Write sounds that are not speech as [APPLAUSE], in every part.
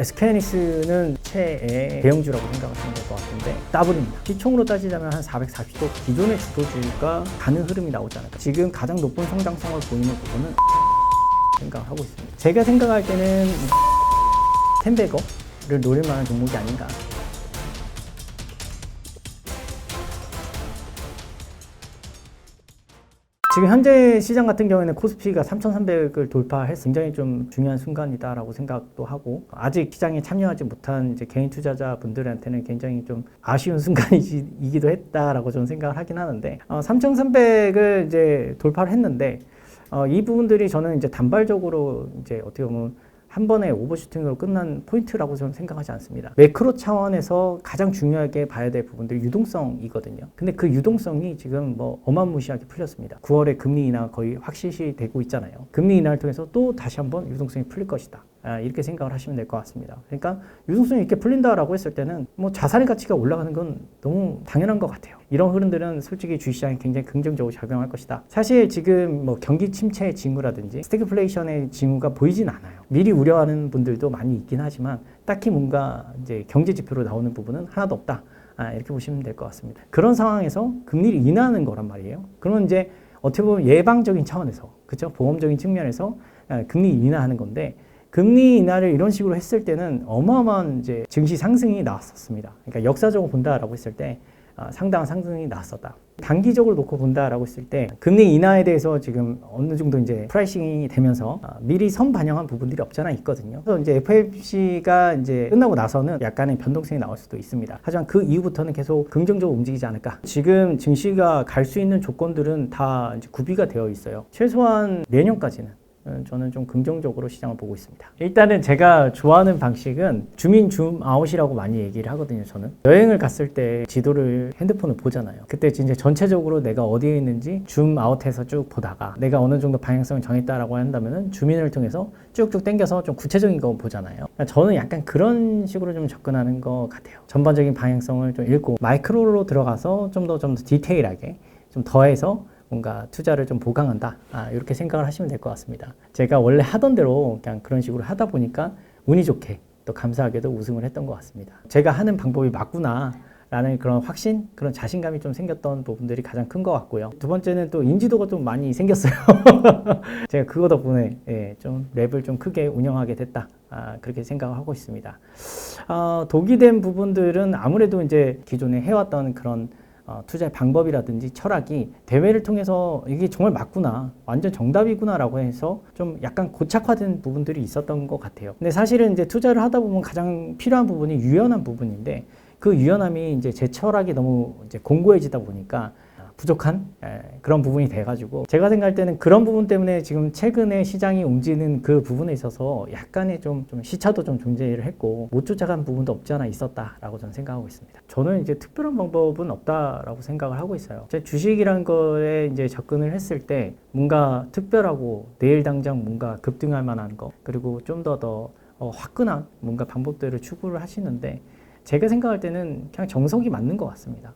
SK하이닉스는 최애 대형주라고 생각하시면 될 것 같은데 더블입니다. 시총으로 따지자면 한 440도 기존의 주도주가 가는 흐름이 나오지 않을까. 지금 가장 높은 성장성을 보이는 부분은 생각하고 있습니다. 제가 생각할 때는 텐베거를 노릴 만한 종목이 아닌가. 지금 현재 시장 같은 경우에는 코스피가 3,300을 돌파해서 굉장히 좀 중요한 순간이다라고 생각도 하고 아직 시장에 참여하지 못한 이제 개인 투자자 분들한테는 굉장히 좀 아쉬운 [LAUGHS] 순간이기도 했다라고 저는 생각을 하긴 하는데 어, 3,300을 이제 돌파를 했는데 어, 이 부분들이 저는 이제 단발적으로 이제 어떻게 보면 한 번에 오버슈팅으로 끝난 포인트라고 저는 생각하지 않습니다. 매크로 차원에서 가장 중요하게 봐야 될 부분들이 유동성이거든요. 근데 그 유동성이 지금 뭐 어마무시하게 풀렸습니다. 9월에 금리 인하 거의 확실시 되고 있잖아요. 금리 인하를 통해서 또 다시 한번 유동성이 풀릴 것이다. 아, 이렇게 생각을 하시면 될 것 같습니다. 그러니까 유동성이 이렇게 풀린다라고 했을 때는 뭐 자산의 가치가 올라가는 건 너무 당연한 것 같아요. 이런 흐름들은 솔직히 주식시장에 굉장히 긍정적으로 작용할 것이다. 사실 지금 뭐 경기 침체의 징후라든지 스태그플레이션의 징후가 보이진 않아요. 미리 우려하는 분들도 많이 있긴 하지만 딱히 뭔가 이제 경제 지표로 나오는 부분은 하나도 없다. 아, 이렇게 보시면 될 것 같습니다. 그런 상황에서 금리를 인하하는 거란 말이에요. 그러면 이제 어떻게 보면 예방적인 차원에서 그렇죠? 보험적인 측면에서 아, 금리 인하하는 건데 금리 인하를 이런 식으로 했을 때는 어마어마한 이제 증시 상승이 나왔었습니다. 그러니까 역사적으로 본다라고 했을 때 아, 상당한 상승이 나왔었다. 단기적으로 놓고 본다라고 했을 때 금리 인하에 대해서 지금 어느 정도 이제 프라이싱이 되면서 아, 미리 선 반영한 부분들이 없잖아 있거든요. 그래서 이제 FFC가 이제 끝나고 나서는 약간의 변동성이 나올 수도 있습니다. 하지만 그 이후부터는 계속 긍정적으로 움직이지 않을까. 지금 증시가 갈 수 있는 조건들은 다 구비가 되어 있어요. 최소한 내년까지는 음, 저는 좀 긍정적으로 시장을 보고 있습니다. 일단은 제가 좋아하는 방식은 주민 줌 아웃이라고 많이 얘기를 하거든요. 저는 여행을 갔을 때 지도를 핸드폰을 보잖아요. 그때 진짜 전체적으로 내가 어디에 있는지 줌 아웃해서 쭉 보다가 내가 어느 정도 방향성을 정했다라고 한다면은 주민을 통해서 쭉쭉 당겨서 좀 구체적인 거 보잖아요. 그러니까 저는 약간 그런 식으로 좀 접근하는 것 같아요. 전반적인 방향성을 좀 읽고 마이크로로 들어가서 좀 더좀더 디테일하게 좀 더해서 뭔가 투자를 좀 보강한다. 아, 이렇게 생각을 하시면 될 것 같습니다. 제가 원래 하던 대로 그냥 그런 식으로 하다 보니까 운이 좋게 또 감사하게도 우승을 했던 것 같습니다. 제가 하는 방법이 맞구나. 라는 그런 확신, 그런 자신감이 좀 생겼던 부분들이 가장 큰 것 같고요. 두 번째는 또 인지도가 좀 많이 생겼어요. [LAUGHS] 제가 그거 덕분에 예, 좀 랩을 좀 크게 운영하게 됐다. 아, 그렇게 생각을 하고 있습니다. 아, 독이 된 부분들은 아무래도 이제 기존에 해왔던 그런 어, 투자의 방법이라든지 철학이 대회를 통해서 이게 정말 맞구나, 완전 정답이구나라고 해서 좀 약간 고착화된 부분들이 있었던 것 같아요. 근데 사실은 이제 투자를 하다 보면 가장 필요한 부분이 유연한 부분인데 그 유연함이 이제 제 철학이 너무 이제 공고해지다 보니까 부족한 예, 그런 부분이 돼가지고 제가 생각할 때는 그런 부분 때문에 지금 최근에 시장이 움직이는 그 부분에 있어서 약간의 좀, 좀 시차도 좀 존재를 했고 못 쫓아간 부분도 없지 않아 있었다라고 저는 생각하고 있습니다. 저는 이제 특별한 방법은 없다라고 생각을 하고 있어요. 제 주식이라는 거에 이제 접근을 했을 때 뭔가 특별하고 내일 당장 뭔가 급등할 만한 거 그리고 좀 더더 어, 화끈한 뭔가 방법들을 추구를 하시는데 제가 생각할 때는 그냥 정석이 맞는 것 같습니다.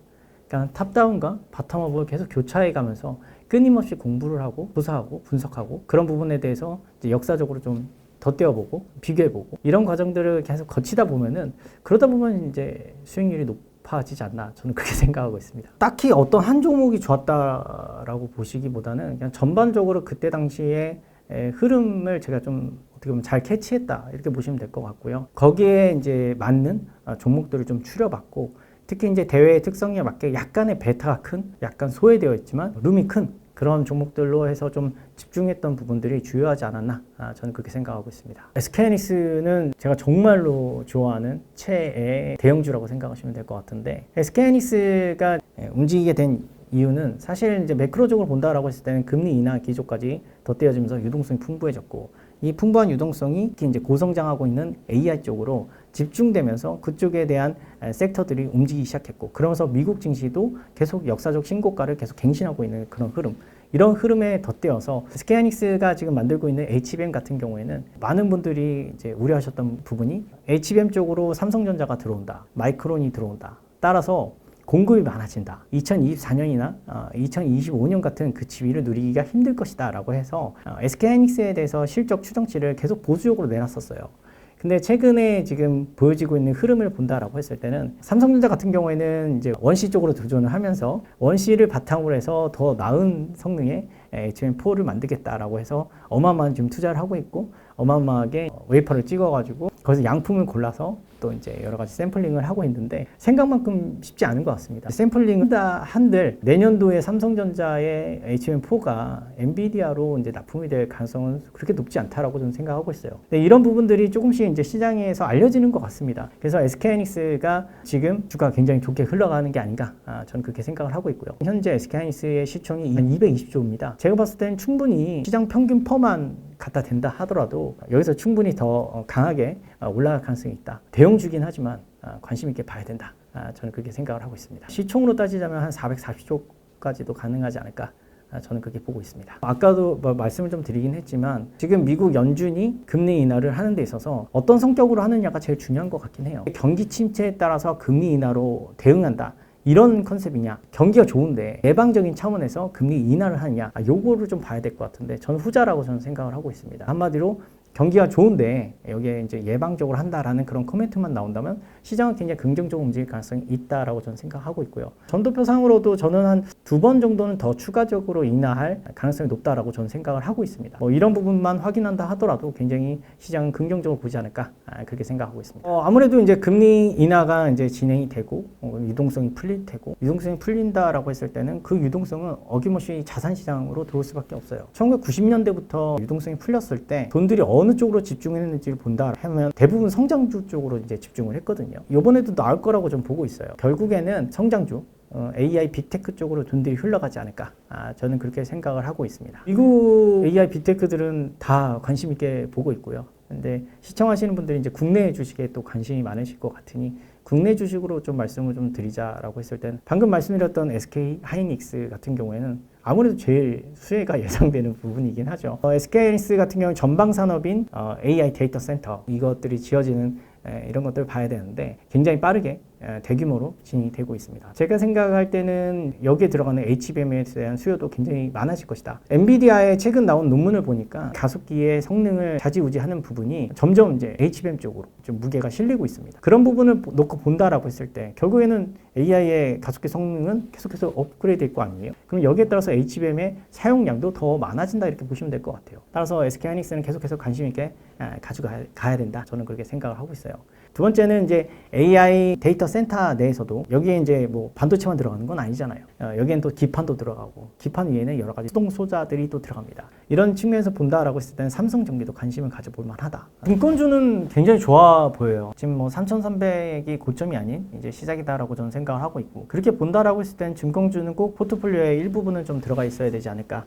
그러니까 탑다운과 바텀업을 계속 교차해 가면서 끊임없이 공부를 하고 조사하고 분석하고 그런 부분에 대해서 역사적으로 좀 덧대어보고 비교해보고 이런 과정들을 계속 거치다 보면은 그러다 보면 이제 수익률이 높아지지 않나 저는 그렇게 [LAUGHS] 생각하고 있습니다. 딱히 어떤 한 종목이 좋았다라고 보시기보다는 그냥 전반적으로 그때 당시에 에, 흐름을 제가 좀 어떻게 보면 잘 캐치했다 이렇게 보시면 될 것 같고요. 거기에 이제 맞는 아, 종목들을 좀 추려봤고 특히 이제 대회의 특성에 맞게 약간의 베타가 큰, 약간 소외되어 있지만 룸이 큰 그런 종목들로 해서 좀 집중했던 부분들이 주요하지 않았나 아, 저는 그렇게 생각하고 있습니다. SK하이닉스는 제가 정말로 좋아하는 최애 대형주라고 생각하시면 될 것 같은데 SK하이닉스가 움직이게 된 이유는 사실 이제 매크로적으로 본다라고 했을 때는 금리 인하 기조까지 덧대어지면서 유동성이 풍부해졌고 이 풍부한 유동성이 특히 이제 고성장하고 있는 AI 쪽으로 집중되면서 그쪽에 대한 섹터들이 움직이기 시작했고 그러면서 미국 증시도 계속 역사적 신고가를 계속 갱신하고 있는 그런 흐름 이런 흐름에 덧대어서 스케아닉스가 지금 만들고 있는 HBM 같은 경우에는 많은 분들이 이제 우려하셨던 부분이 HBM 쪽으로 삼성전자가 들어온다 마이크론이 들어온다 따라서 공급이 많아진다. 2024년이나 어, 2025년 같은 그 지위를 누리기가 힘들 것이다 라고 해서 어, SK하이닉스에 대해서 실적 추정치를 계속 보수적으로 내놨었어요. 근데 최근에 지금 보여지고 있는 흐름을 본다라고 했을 때는 삼성전자 같은 경우에는 이제 원시 쪽으로 도전을 하면서 원시를 바탕으로 해서 더 나은 성능의 HM4를 만들겠다라고 해서 어마어마한 지금 투자를 하고 있고 어마어마하게 웨이퍼를 찍어가지고 거기서 양품을 골라서 또 이제 여러 가지 샘플링을 하고 있는데 생각만큼 쉽지 않은 것 같습니다. 샘플링 다 한들 내년도에 삼성전자의 HM4가 엔비디아로 이제 납품이 될 가능성은 그렇게 높지 않다라고 저는 생각하고 있어요. 이런 부분들이 조금씩 이제 시장에서 알려지는 것 같습니다. 그래서 SK하이닉스가 지금 주가 굉장히 좋게 흘러가는 게 아닌가 아, 저는 그렇게 생각을 하고 있고요. 현재 SK하이닉스의 시총이 한 220조입니다. 제가 봤을 때는 충분히 시장 평균 퍼만 갖다 댄다 하더라도 여기서 충분히 더 어, 강하게 어, 올라갈 가능성이 있다. 대형주긴 하지만 아, 관심 있게 봐야 된다. 아, 저는 그렇게 생각을 하고 있습니다. 시총으로 따지자면 한 440조까지도 가능하지 않을까. 아, 저는 그렇게 보고 있습니다. 아까도 뭐 말씀을 좀 드리긴 했지만 지금 미국 연준이 금리 인하를 하는 데 있어서 어떤 성격으로 하느냐가 제일 중요한 것 같긴 해요. 경기 침체에 따라서 금리 인하로 대응한다. 이런 컨셉이냐? 경기가 좋은데 예방적인 차원에서 금리 인하를 하느냐? 아, 요거를 좀 봐야 될 것 같은데 저는 후자라고 저는 생각을 하고 있습니다. 한마디로 경기가 좋은데 여기에 이제 예방적으로 한다라는 그런 코멘트만 나온다면 시장은 굉장히 긍정적으로 움직일 가능성이 있다라고 저는 생각하고 있고요. 전도표상으로도 저는 한 두 번 정도는 더 추가적으로 인하할 가능성이 높다라고 저는 생각을 하고 있습니다. 뭐 이런 부분만 확인한다 하더라도 굉장히 시장은 긍정적으로 보지 않을까 아, 그렇게 생각하고 있습니다. 어, 아무래도 이제 금리 인하가 이제 진행이 되고 어, 유동성이 풀릴 테고 유동성이 풀린다라고 했을 때는 그 유동성은 어김없이 자산 시장으로 들어올 수밖에 없어요. 1990년대부터 유동성이 풀렸을 때 돈들이 어느 쪽으로 집중했는지를 본다 하면 대부분 성장주 쪽으로 이제 집중을 했거든요. 이번에도 나올 거라고 좀 보고 있어요. 결국에는 성장주 어, AI 빅테크 쪽으로 돈들이 흘러가지 않을까. 아, 저는 그렇게 생각을 하고 있습니다. 미국 AI 빅테크들은 다 관심 있게 보고 있고요. 근데 시청하시는 분들이 이제 국내 주식에 또 관심이 많으실 것 같으니 국내 주식으로 좀 말씀을 좀 드리자라고 했을 때는 방금 말씀드렸던 SK 하이닉스 같은 경우에는 아무래도 제일 수혜가 [LAUGHS] 예상되는 부분이긴 하죠. 어, SK 하이닉스 같은 경우는 전방 산업인 어, AI 데이터 센터 이것들이 지어지는 에, 이런 것들을 봐야 되는데 굉장히 빠르게 에, 대규모로 진행이 되고 있습니다. 제가 생각할 때는 여기에 들어가는 HBM에 대한 수요도 굉장히 많아질 것이다. 엔비디아의 최근 나온 논문을 보니까 가속기의 성능을 좌지우지하는 부분이 점점 이제 HBM 쪽으로 좀 무게가 실리고 있습니다. 그런 부분을 놓고 본다라고 했을 때 결국에는 AI의 가속기 성능은 계속해서 업그레이드 될 거 아니에요? 그럼 여기에 따라서 HBM의 사용량도 더 많아진다 이렇게 보시면 될 것 같아요. 따라서 SK 하이닉스는 계속해서 관심 있게 아, 가져가야 된다. 저는 그렇게 생각을 하고 있어요. 두 번째는 이제 AI 데이터 센터 내에서도 여기에 이제 뭐 반도체만 들어가는 건 아니잖아요. 어, 여기엔 또 기판도 들어가고 기판 위에는 여러 가지 수동 소자들이 또 들어갑니다. 이런 측면에서 본다라고 했을 때는 삼성 전기도 관심을 가져볼 만하다. 증권주는 굉장히 좋아 보여요. 지금 뭐 3,300이 고점이 아닌 이제 시작이다라고 저는 생각을 하고 있고 그렇게 본다라고 했을 때는 증권주는 꼭 포트폴리오의 일부분은 좀 들어가 있어야 되지 않을까 아,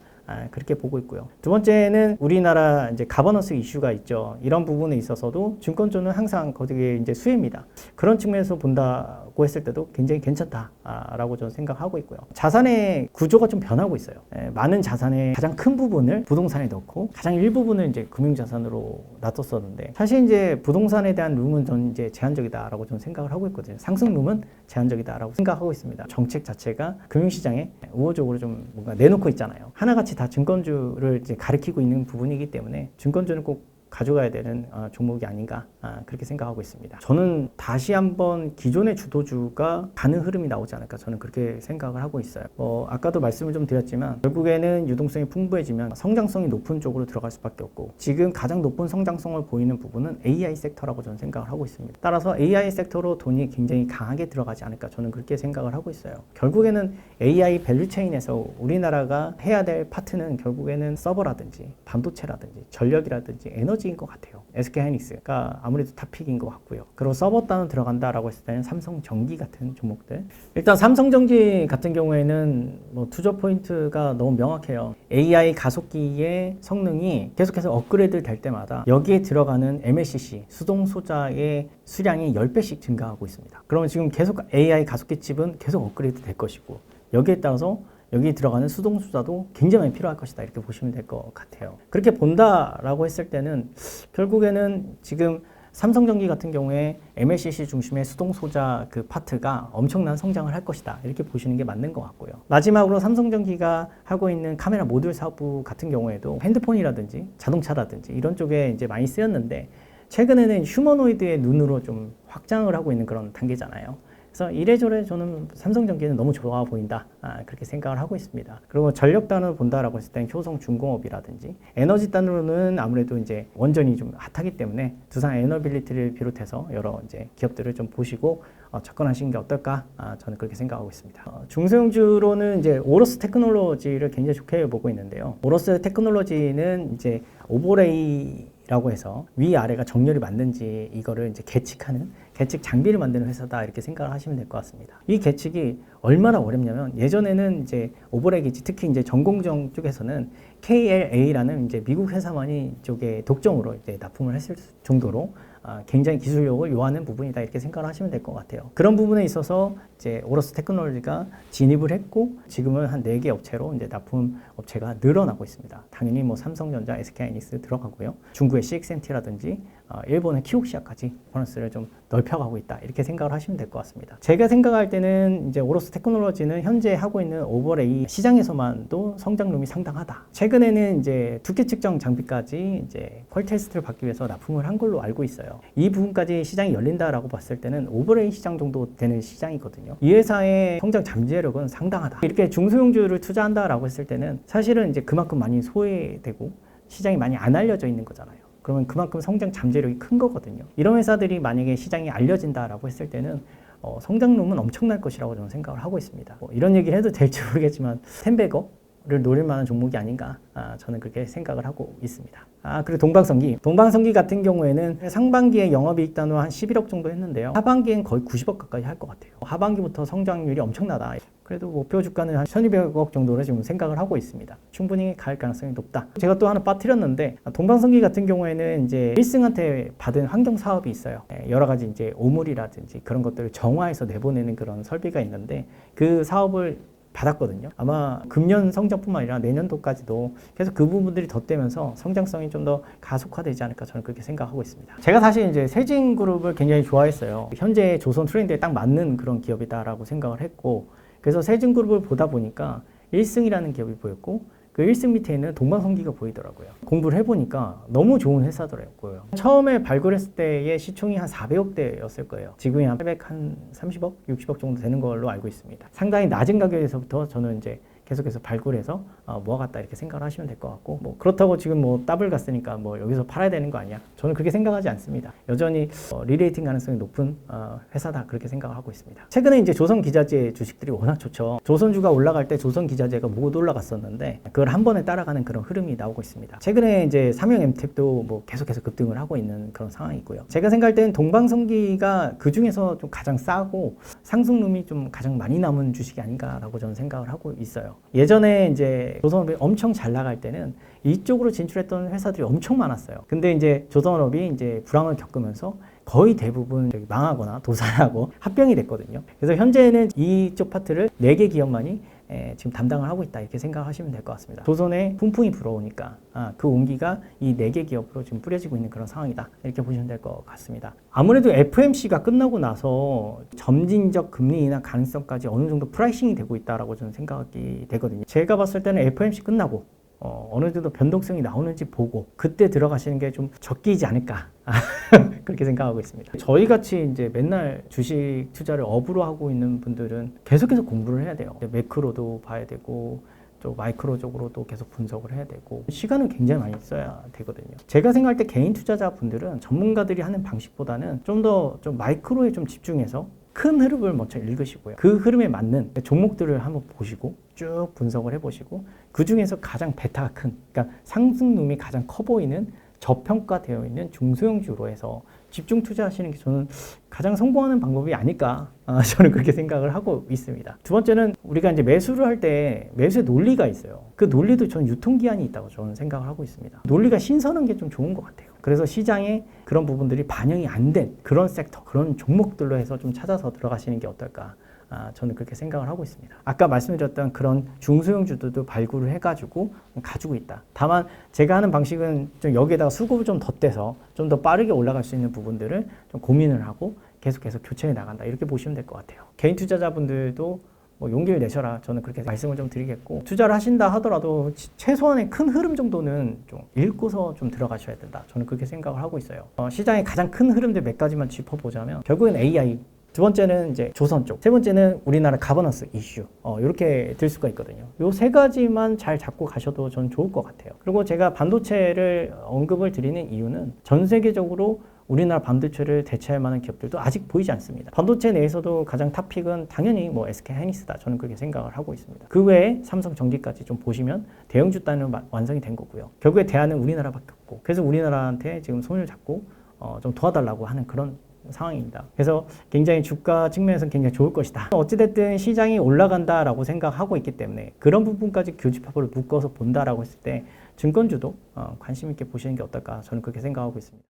그렇게 보고 있고요. 두 번째는 우리나라 이제 가버넌스 이슈가 있죠. 이런 부분에 있어서도 증권주는 항상 거기에 이제 수혜입니다. 그런 측면에서 본다고 했을 때도 굉장히 괜찮다라고 저는 생각하고 있고요. 자산의 구조가 좀 변하고 있어요. 예, 많은 자산의 가장 큰 부분을 부동산에 넣고 가장 일부분을 이제 금융자산으로 놔뒀었는데 사실 이제 부동산에 대한 룸은 전 이제 제한적이다라고 저는 생각을 하고 있거든요. 상승 룸은 제한적이다라고 생각하고 있습니다. 정책 자체가 금융시장에 우호적으로 좀 뭔가 내놓고 있잖아요. 하나같이 다 증권주를 이제 가리키고 있는 부분이기 때문에 증권주는 꼭 가져가야 되는 어, 종목이 아닌가 아, 그렇게 생각하고 있습니다. 저는 다시 한번 기존의 주도주가 가는 흐름이 나오지 않을까 저는 그렇게 생각을 하고 있어요. 뭐 아까도 말씀을 좀 드렸지만 결국에는 유동성이 풍부해지면 성장성이 높은 쪽으로 들어갈 수밖에 없고 지금 가장 높은 성장성을 보이는 부분은 AI 섹터라고 저는 생각을 하고 있습니다. 따라서 AI 섹터로 돈이 굉장히 강하게 들어가지 않을까 저는 그렇게 생각을 하고 있어요. 결국에는 AI 밸류체인에서 우리나라가 해야 될 파트는 결국에는 서버라든지 반도체라든지 전력이라든지 에너지 인 것 같아요. SK 하이닉스가 아무래도 탑픽인 것 같고요. 그리고 서버 단은 들어간다라고 했을 때는 삼성 전기 같은 종목들. 일단 삼성 전기 같은 경우에는 뭐 투자 포인트가 너무 명확해요. AI 가속기의 성능이 계속해서 업그레이드 될 때마다 여기에 들어가는 MLCC 수동 소자의 수량이 10배씩 증가하고 있습니다. 그러면 지금 계속 AI 가속기 칩은 계속 업그레이드 될 것이고 여기에 따라서 여기 들어가는 수동 수자도 굉장히 필요할 것이다 이렇게 보시면 될 것 같아요. 그렇게 본다라고 했을 때는 결국에는 지금 삼성전기 같은 경우에 MLCC 중심의 수동 소자 그 파트가 엄청난 성장을 할 것이다 이렇게 보시는 게 맞는 것 같고요. 마지막으로 삼성전기가 하고 있는 카메라 모듈 사업 같은 경우에도 핸드폰이라든지 자동차라든지 이런 쪽에 이제 많이 쓰였는데 최근에는 휴머노이드의 눈으로 좀 확장을 하고 있는 그런 단계잖아요. 그래서 이래저래 저는 삼성전기는 너무 좋아 보인다 아, 그렇게 생각을 하고 있습니다. 그리고 전력 단으로 본다라고 했을 때는 효성 중공업이라든지 에너지 단으로는 아무래도 이제 원전이 좀 핫하기 때문에 두산 에너빌리티를 비롯해서 여러 이제 기업들을 좀 보시고 어, 접근하시는 게 어떨까 아, 저는 그렇게 생각하고 있습니다. 어, 중소형주로는 이제 오로스 테크놀로지를 굉장히 좋게 보고 있는데요. 오로스 테크놀로지는 이제 오보레이라고 해서 위 아래가 정렬이 맞는지 이거를 이제 계측하는 계측 장비를 만드는 회사다 이렇게 생각을 하시면 될 것 같습니다. 이 계측이 얼마나 어렵냐면 예전에는 이제 오보레 기지 특히 이제 전공정 쪽에서는 KLA라는 이제 미국 회사만이 쪽에 독점으로 이제 납품을 했을 정도로 아, 굉장히 기술력을 요하는 부분이다 이렇게 생각을 하시면 될 것 같아요. 그런 부분에 있어서 이제 오로스 테크놀로지가 진입을 했고 지금은 한 네 개 업체로 이제 납품 업체가 늘어나고 있습니다. 당연히 뭐 삼성전자, SK하이닉스 들어가고요. 중국의 CXMT라든지 어, 일본의 키옥시아까지 버너스를 좀 넓혀가고 있다 이렇게 생각을 하시면 될 것 같습니다. 제가 생각할 때는 이제 오로스 테크놀로지는 현재 하고 있는 오버레이 시장에서만도 성장률이 상당하다. 최근에는 이제 두께 측정 장비까지 이제 퀄 테스트를 받기 위해서 납품을 한 걸로 알고 있어요. 이 부분까지 시장이 열린다라고 봤을 때는 오버레이 시장 정도 되는 시장이거든요. 이 회사의 성장 잠재력은 상당하다. 이렇게 중소형주를 투자한다라고 했을 때는 사실은 이제 그만큼 많이 소외되고 시장이 많이 안 알려져 있는 거잖아요. 그러면 그만큼 성장 잠재력이 큰 거거든요. 이런 회사들이 만약에 시장이 알려진다라고 했을 때는 어, 성장률은 엄청날 것이라고 저는 생각을 하고 있습니다. 뭐 이런 얘기를 해도 될지 모르겠지만 텐베거 를 노릴 만한 종목이 아닌가 아, 저는 그렇게 생각을 하고 있습니다. 아 그리고 동방성기 동방성기 같은 경우에는 상반기에 영업이익 단으로 한 11억 정도 했는데요. 하반기엔 거의 90억 가까이 할 것 같아요. 하반기부터 성장률이 엄청나다. 그래도 목표 주가는 한 1200억 정도로 지금 생각을 하고 있습니다. 충분히 갈 가능성이 높다. 제가 또 하나 빠뜨렸는데 동방성기 같은 경우에는 이제 1승한테 받은 환경 사업이 있어요. 예, 여러 가지 이제 오물이라든지 그런 것들을 정화해서 내보내는 그런 설비가 있는데 그 사업을 받았거든요. 아마 금년 성장뿐만 아니라 내년도까지도 계속 그 부분들이 덧대면서 성장성이 좀 더 가속화되지 않을까 저는 그렇게 생각하고 있습니다. 제가 사실 이제 세진 그룹을 굉장히 좋아했어요. 현재 조선 트렌드에 딱 맞는 그런 기업이다라고 생각을 했고 그래서 세진 그룹을 보다 보니까 1승이라는 기업이 보였고 그 1승 밑에 있는 동방성기가 보이더라고요. 공부를 해보니까 너무 좋은 회사더라고요. 처음에 발굴했을 때의 시총이 한 400억대였을 거예요. 지금이 한 830억, 60억 정도 되는 걸로 알고 있습니다. 상당히 낮은 가격에서부터 저는 이제 계속해서 발굴해서 어, 모아갔다 이렇게 생각을 하시면 될 것 같고 뭐 그렇다고 지금 뭐 더블 갔으니까 뭐 여기서 팔아야 되는 거 아니야? 저는 그렇게 생각하지 않습니다. 여전히 어, 리레이팅 가능성이 높은 어, 회사다 그렇게 생각을 하고 있습니다. 최근에 이제 조선 기자재 주식들이 워낙 좋죠. 조선주가 올라갈 때 조선 기자재가 못 올라갔었는데 그걸 한 번에 따라가는 그런 흐름이 나오고 있습니다. 최근에 이제 삼형 엠텍도 뭐 계속해서 급등을 하고 있는 그런 상황이고요. 제가 생각할 때는 동방성기가 그 중에서 좀 가장 싸고 상승룸이 좀 가장 많이 남은 주식이 아닌가라고 저는 생각을 하고 있어요. 예전에 이제 조선업이 엄청 잘 나갈 때는 이쪽으로 진출했던 회사들이 엄청 많았어요. 근데 이제 조선업이 이제 불황을 겪으면서 거의 대부분 망하거나 도산하고 합병이 됐거든요. 그래서 현재는 이쪽 파트를 4개 기업만이 에, 지금 담당을 하고 있다 이렇게 생각하시면 될 것 같습니다. 조선에 훈풍이 불어오니까 아, 그 온기가 이 네 개 기업으로 지금 뿌려지고 있는 그런 상황이다 이렇게 보시면 될 것 같습니다. 아무래도 FMC가 끝나고 나서 점진적 금리 인하 가능성까지 어느 정도 프라이싱이 되고 있다라고 저는 생각이 되거든요. 제가 봤을 때는 FMC 끝나고 어, 어느 정도 변동성이 나오는지 보고 그때 들어가시는 게 좀 적기이지 않을까 [LAUGHS] 그렇게 생각하고 있습니다. 저희 같이 이제 맨날 주식 투자를 업으로 하고 있는 분들은 계속해서 공부를 해야 돼요. 매크로도 봐야 되고 또 마이크로적으로도 계속 분석을 해야 되고 시간은 굉장히 많이 써야 되거든요. 제가 생각할 때 개인 투자자 분들은 전문가들이 하는 방식보다는 좀 더좀 마이크로에 좀 집중해서 큰 흐름을 먼저 읽으시고요. 그 흐름에 맞는 종목들을 한번 보시고 쭉 분석을 해보시고 그 중에서 가장 베타가 큰, 그러니까 상승 룸이 가장 커 보이는 저평가되어 있는 중소형주로 해서 집중 투자하시는 게 저는 가장 성공하는 방법이 아닐까 아, [LAUGHS] 저는 그렇게 생각을 하고 있습니다. 두 번째는 우리가 이제 매수를 할 때 매수의 논리가 있어요. 그 논리도 저는 유통기한이 있다고 저는 생각을 하고 있습니다. 논리가 신선한 게 좀 좋은 것 같아요. 그래서 시장에 그런 부분들이 반영이 안 된 그런 섹터, 그런 종목들로 해서 좀 찾아서 들어가시는 게 어떨까. 아, 저는 그렇게 생각을 하고 있습니다. 아까 말씀드렸던 그런 중소형주들도 발굴을 해가지고 가지고 있다. 다만 제가 하는 방식은 좀 여기에다가 수급을 좀 덧대서 좀 더 빠르게 올라갈 수 있는 부분들을 좀 고민을 하고 계속해서 교체해 나간다. 이렇게 보시면 될 것 같아요. 개인 투자자분들도 뭐 용기를 내셔라 저는 그렇게 말씀을 좀 드리겠고 투자를 하신다 하더라도 치- 최소한의 큰 흐름 정도는 좀 읽고서 좀 들어가셔야 된다 저는 그렇게 생각을 하고 있어요 어, 시장의 가장 큰 흐름들 몇 가지만 짚어보자면 결국엔 AI 두 번째는 이제 조선 쪽, 세 번째는 우리나라 가버넌스 이슈, 어, 이렇게 들 수가 있거든요. 요 세 가지만 잘 잡고 가셔도 저는 좋을 것 같아요. 그리고 제가 반도체를 언급을 드리는 이유는 전 세계적으로 우리나라 반도체를 대체할 만한 기업들도 아직 보이지 않습니다. 반도체 내에서도 가장 탑픽은 당연히 뭐 SK 하이닉스다. 저는 그렇게 생각을 하고 있습니다. 그 외에 삼성 전기까지 좀 보시면 대형주 마- 완성이 된 거고요. 결국에 대안은 우리나라밖에 없고 그래서 우리나라한테 지금 손을 잡고 어, 좀 도와달라고 하는 그런 상황입니다. 그래서 굉장히 주가 측면에서는 굉장히 좋을 것이다. 어찌됐든 시장이 올라간다라고 생각하고 있기 때문에 그런 부분까지 교집합을 묶어서 본다라고 했을 때 증권주도 어, 관심 있게 보시는 게 어떨까 저는 그렇게 생각하고 있습니다.